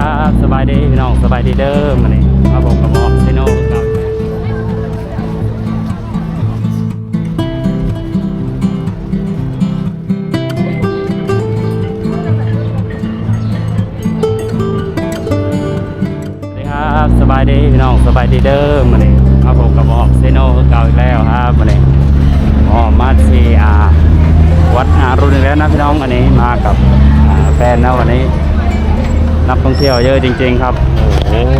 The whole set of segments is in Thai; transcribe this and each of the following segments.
ครับสบายดีพี่น้องสบายดีเด้อมาเนี่ยมาบอกกับหมอเซโน่ครับสวัสดีครับสบายดีพี่น้องสบายดีเด้อมาเนี่ยมาบอกกับหมอเซโน่เก่าอีกแล้วครับมาเนี่อ๋อมาที่อาวัดอารุณแล้วนะพี่น้องอันนี้มากับแฟนนะวันนี้ นักท่องเที่ยวเยอะจริง ๆ ครับโอ้โห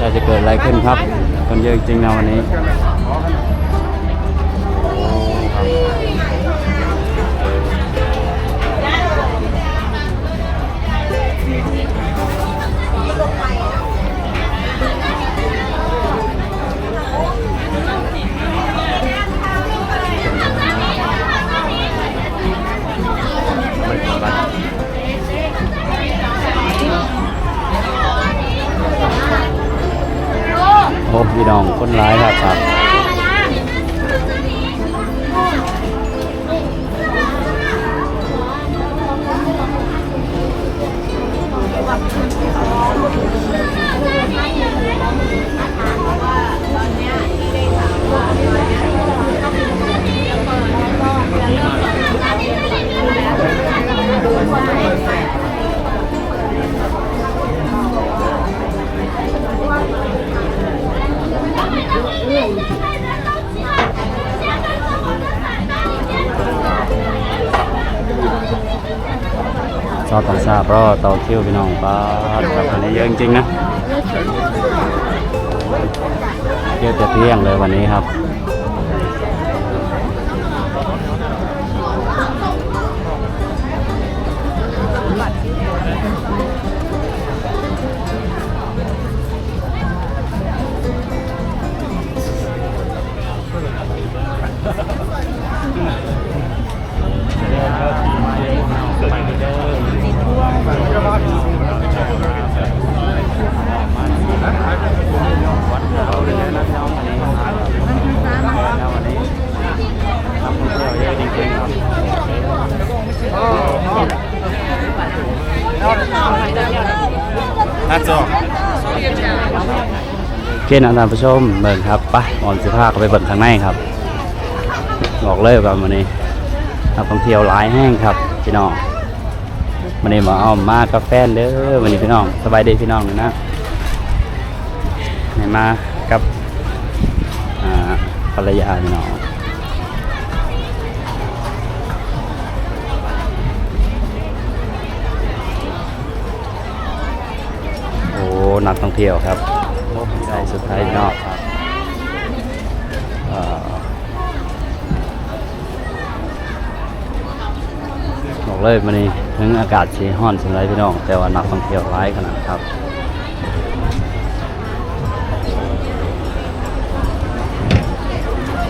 จะจะเกิดอะไรขึ้นครับ คนเยอะจริงๆนะวันนี้ ชอบต่างชาติรอต่อคิวพี่น้องป้าครับวันนี้เยอะจริงๆนะเที่ยวจะเที่ยงเลยวันนี้ครับ That's all. โอเคนะท่านผู้ชมเบิ่งครับไปอ่อนสิพาเข้าไปเบิ่งข้างในครับบอกเลยว่าวันนี้นักท่องเที่ยวหลายแห้งครับพี่น้องวันนี้มาเอามากับแฟเด้อวันนี้พี่น้องสบายดีพี่น้องเลยนะไหนมากับภรรยาพี่น้อง เที่ยวครับใช่สุดท้ายพี่น้องเอ่อบอกเลยวันนี้ถึงอากาศสีห้อนสำหรับพี่น้อง แต่ว่านักท่องเที่ยวร้ายขนาดครับ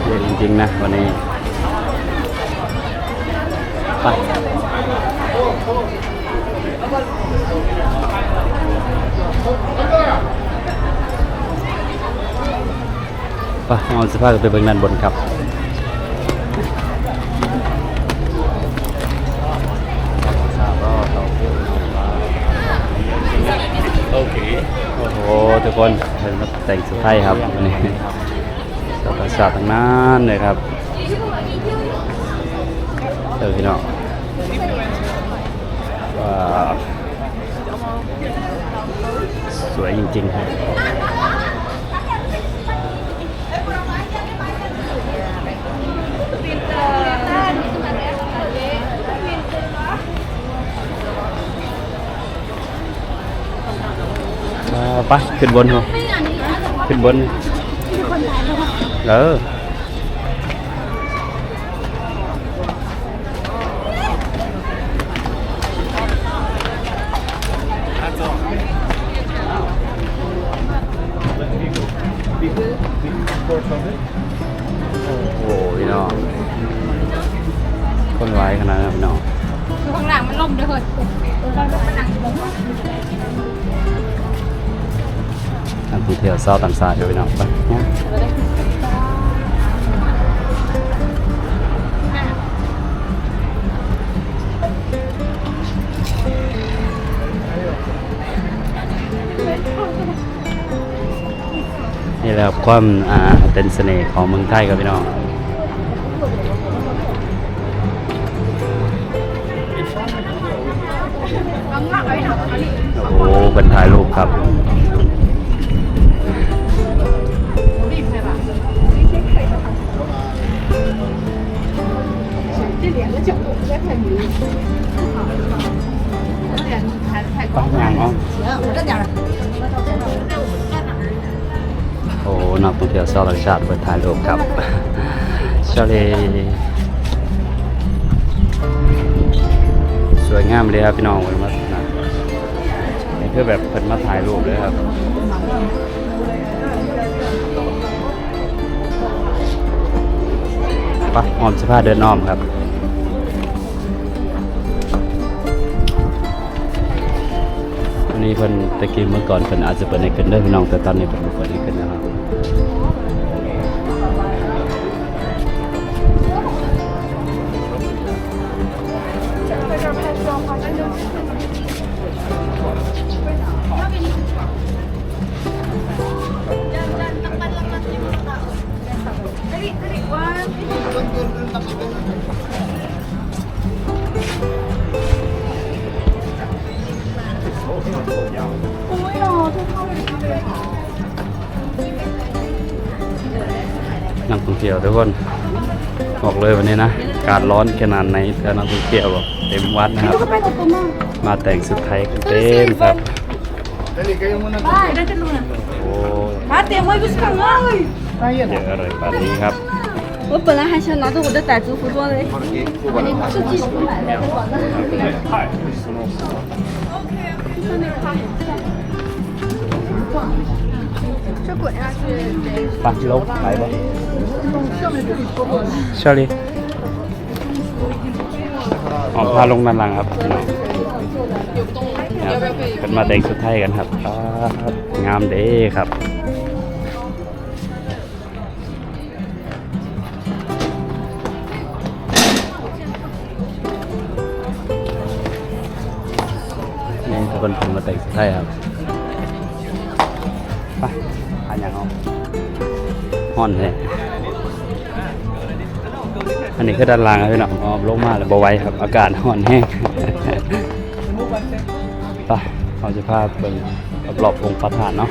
เยอะจริงๆนะวันนี้ไป ไปเอาสภาพกันไปเบื้องด้านบนครับโอเคโอ้โหทุกคนเป็นมาแต่งสุดท้ายครับวันนี้สาวสาวทั้งนั้นเลยครับเจอพี่น้อง ว้าวสวยจริงๆครับอ่าไปขึ้นบนเหรอขึ้นบนเออ ไว้ขนาดนั้นพี่น้องอยู่ข้างหลังมันล่มเด้อเฮ้ยเราลงมันหนังอยู่บนหัวรท่เที่ยวเศร้าตามสายอยู่พี่น้องไปนี่แหละความเป็นเสน่ห์ของเมืองไทยครับพี่น้อง ครับปังยังอ๋อโอ้นักท่องเที่ยวชาวต่างชาติเปิดถ่ายรูปครับชาเลสวยงามเลยครับพี่น้องวันมานะนี่ คือแบบเพิ่นมาถ่ายรูปเลยครับไปหอมสภาเดินอ้อมครับอันนี้เพิ่นตะกี้เมื่อก่อนเพิ่นอาจจะเปิดให้ขึ้นได้พี่น้องแต่ตอนนี้เพิ่นบ่เปิดให้ขึ้นนะครับ นักท่องเที่ยวทุกคนบอกเลยวันนี้นะ การร้อนขนาดไหนแต่นักท่องเที่ยวเต็มวัดนะครับ มาแต่งสุดไทยกันเต็มครับ โอ้มาเต็มไว้กุศลเลยเยออะไรปานนี้ครับ 我本来还想拿着我的傣族服装嘞，是技术买的。 ปัดลบไปบ่เชอรี่ออกพาลงด้านหลังครับครับเป็นมาแต่งสุดไทยกันครับครับ งามเด้ครับ นี่ทุกคนผมมาแต่งสุดไทยครับไปอันยังเอาห่อนเลยอันนี้ก็ด้านล่างครับพี่น้องเอลงมาแล้วบไว้ครับ อากาศห่อนแห้งไปเราจะพาเบิ่งรอบองค์ประธานเนาะ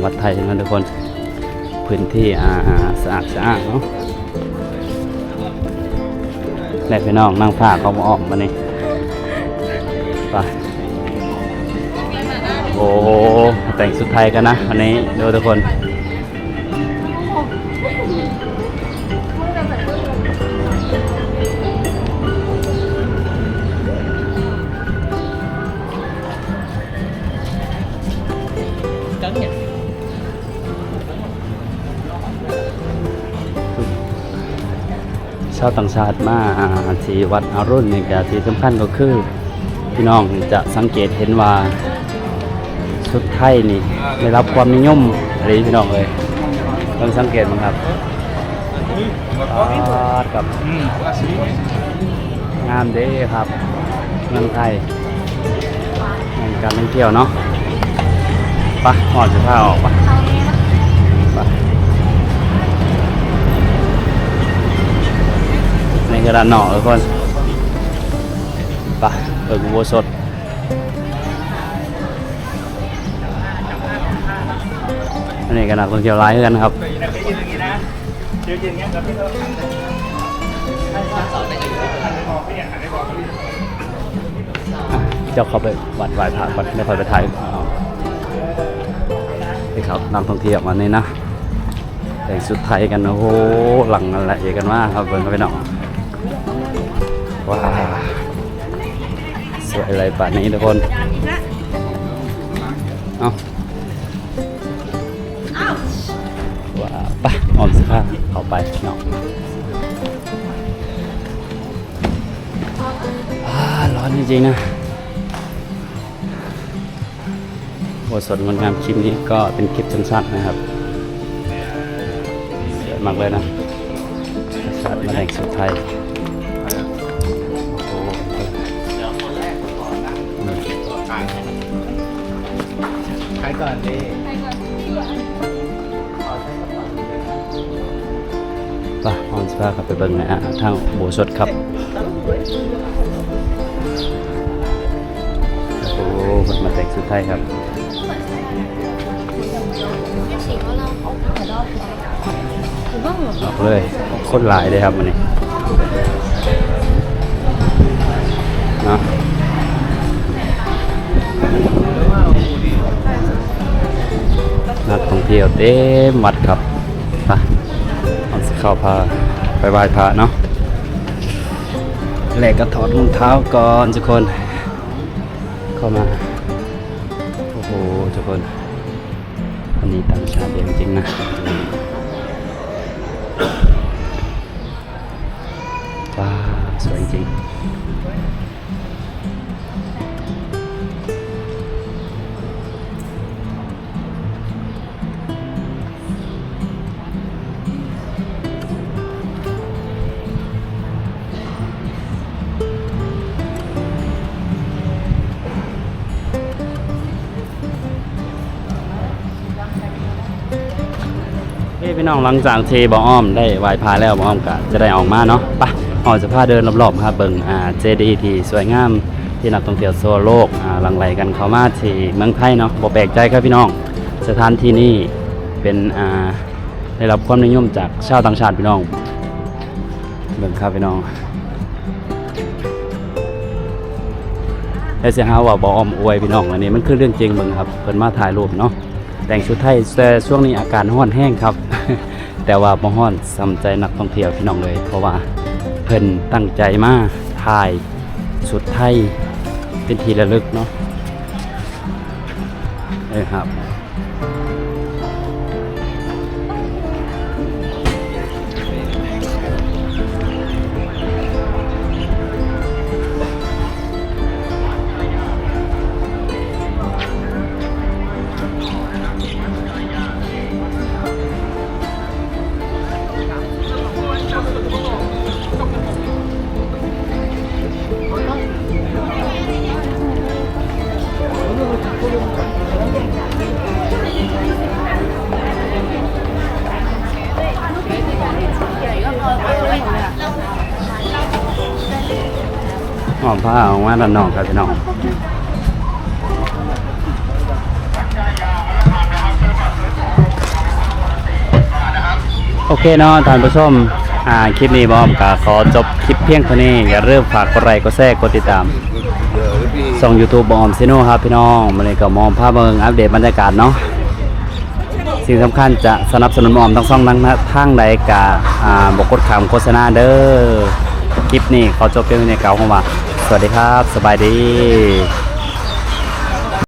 สวยของวัดไทยนะทุกคน พื้นที่อ่าสะอาดสะอาดเนาะและพี่น้องนั่งผ้าเขามาออกมานี่ไปโอ้แต่งสุดไทยกันนะวันนี้ดูทุกคน ชาวต่างชาติมาที่วัดอรุณนี่ก็ที่สำคัญก็คือพี่น้องจะสังเกตเห็นว่าชุดไทยนี่ได้รับความนิยมอะไรพี่น้องเลยลองสังเกตมั้งครับกับงามเด้ครับเมืองไทยการท่องเที่ยวเนาะไปะหอดจะผ้าออกปะ นี่คือด้านนอกทุกคนไปเปิดอุโบสถอันนี้ก็นักท่องเที่ยวหลายกันครับเจ้าเขาไปวัดไหว้พระก่อนไม่ค่อยไปถ่ายเอาที่เขานักท่องเที่ยวมานี่นะแต่งชุดไทยกันโอ้โหหลังอะไรกันมากครับเพื่อนพี่น้อง ว้าวสวยอะไรป่านนี้ทุกคน เอาว้าวไปออมสิผ้าเข้าไปเนาะร้อนจริงๆนะบทสดงดงามคลิปนี้ก็เป็นคลิปสั้นๆนะครับสวยมากเลยนะสัตว์แมลงสุดไทย ก่อนดีไป่ะออนสปาครับไปเบิ่งนะฮะทางโบสถครับ โอ้โหมันมาแต่งสุดไทยครับออกเลยคนหลายเลยครับวันนี้เนาะ นักท่องเที่ยวเต็มวัดครับไปเอาสิเข้าพาไปไหว้พระเนาะแรกก็ถอดรองเท้าก่อนทุกคน เข้ามา โอ้โหทุกคน อันนี้ต่างชาติเยอะจริงๆนะว้าสวยจริง พี่น้องหลังจากเที่บออ้อมได้ไหวายพาแล้วบออ้อมก็จะได้ออกมาเนาะไปออกจะพาเดินรอบๆครับเบิ่งอ่าเจดีที่สวยงามที่นักท่องเที่ยวทั่วโลกอ่าหลังไหลกันเข้ามาที่เมืองไทยเนาะบ่แปลกใจครับพี่น้องสถานที่นี้เป็นอ่าได้รับความนิยมจากชาวต่างชาติพี่น้องเบิ่งครับพี่น้องแล้วสิหาว่าบ่อ้อมอวยพี่น้องอันนี้มันคือเรื่องจริงเบิ่งครับเพิ่นมาถ่ายรูปเนาะ แต่งชุดไทยแต่ช่วงนี้อากาศห้อนแห้งครับ แต่ว่าบ่ห้อนสำใจนักท่องเที่ยวพี่น้องเลย เพราะว่าเพิ่นตั้งใจมาถ่ายชุดไทยเป็นทีระลึกเนาะเออครับ อมผ้าออกมาด้านนอกครับพี่น้องโอเคเนาะท่านผู้ชมอ่าคลิปนี้บอมก็ขอจบคลิปเพียงเท่านี้ อย่าลืมฝากกดไลค์กดแชร์กดติดตามส่อง YouTube บอมซิโน่ครับพี่น้องมาเลยก็มองภาพเมืองอัปเดตบรรยากาศเนาะสิ่งสำคัญจะสนับสนุนบอมทั้งสองทั้งทางใดกาอ่าบกกดขามโฆษณาเด้อ คลิปนี้ขอจบเพียงเท่านี้เก่าของว่าสวัสดีครับ สบายดี